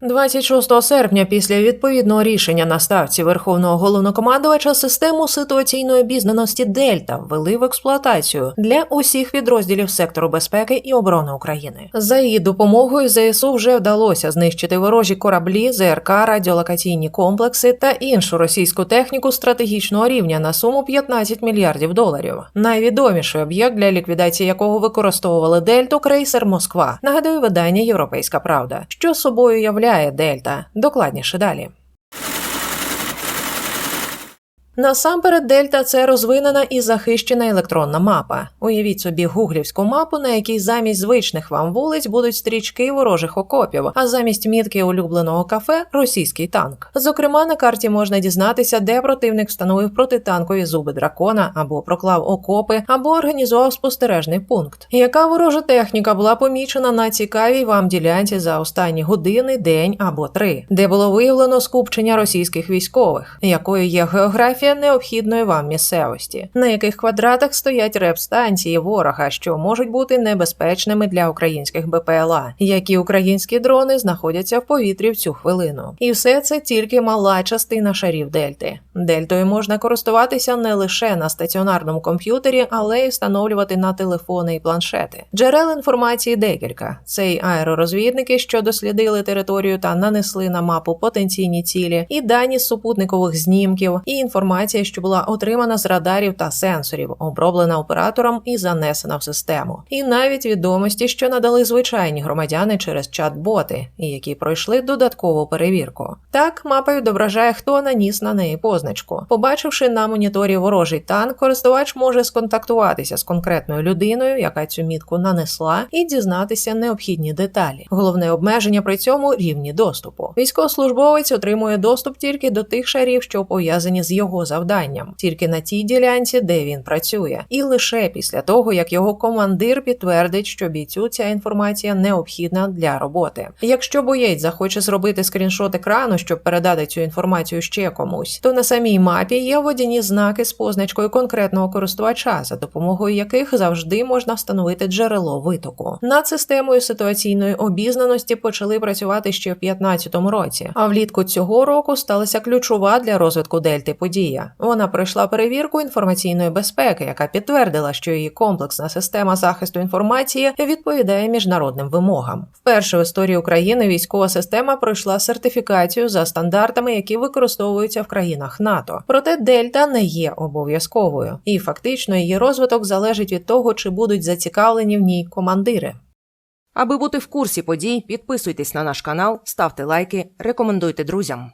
26 серпня, після відповідного рішення на ставці Верховного головнокомандувача, систему ситуаційної обізнаності Дельта ввели в експлуатацію для усіх підрозділів сектору безпеки і оборони України. За її допомогою ЗСУ вже вдалося знищити ворожі кораблі, ЗРК, радіолокаційні комплекси та іншу російську техніку стратегічного рівня на суму 15 мільярдів доларів. Найвідоміший об'єкт, для ліквідації якого використовували Дельту, крейсер Москва. Нагадую видання Європейська Правда, що собою являє Дельта. Докладніше далі. Насамперед, Дельта це розвинена і захищена електронна мапа. Уявіть собі гуглівську мапу, на якій замість звичних вам вулиць будуть стрічки ворожих окопів, а замість мітки улюбленого кафе російський танк. Зокрема, на карті можна дізнатися, де противник встановив протитанкові зуби дракона, або проклав окопи, або організував спостережний пункт. Яка ворожа техніка була помічена на цікавій вам ділянці за останні години, день або три, де було виявлено скупчення російських військових, якою є географія необхідної вам місцевості, на яких квадратах стоять реп-станції ворога, що можуть бути небезпечними для українських БПЛА, які українські дрони знаходяться в повітрі в цю хвилину. І все це тільки мала частина шарів Дельти. Дельтою можна користуватися не лише на стаціонарному комп'ютері, але й встановлювати на телефони і планшети. Джерел інформації декілька: це й аеророзвідники, що дослідили територію та нанесли на мапу потенційні цілі, і дані з супутникових знімків, і інформація, що була отримана з радарів та сенсорів, оброблена оператором і занесена в систему, і навіть відомості, що надали звичайні громадяни через чат-боти, і які пройшли додаткову перевірку. Так, мапа відображає, хто наніс на неї позначку. Побачивши на моніторі ворожий танк, користувач може сконтактуватися з конкретною людиною, яка цю мітку нанесла, і дізнатися необхідні деталі. Головне обмеження при цьому рівні доступу. Військовослужбовець отримує доступ тільки до тих шарів, що пов'язані з його завданням, тільки на тій ділянці, де він працює, і лише після того, як його командир підтвердить, що бійцю ця інформація необхідна для роботи. Якщо боєць захоче зробити скріншот екрану, щоб передати цю інформацію ще комусь, то на самій мапі є водяні знаки з позначкою конкретного користувача, за допомогою яких завжди можна встановити джерело витоку. Над системою ситуаційної обізнаності почали працювати ще в 2015 році. А влітку цього року сталася ключова для розвитку дельти подія. Вона пройшла перевірку інформаційної безпеки, яка підтвердила, що її комплексна система захисту інформації відповідає міжнародним вимогам. Вперше в історії України військова система пройшла сертифікацію за стандартами, які використовуються в країнах НАТО. Проте Дельта не є обов'язковою, і фактично її розвиток залежить від того, чи будуть зацікавлені в ній командири. Аби бути в курсі подій, підписуйтесь на наш канал, ставте лайки, рекомендуйте друзям.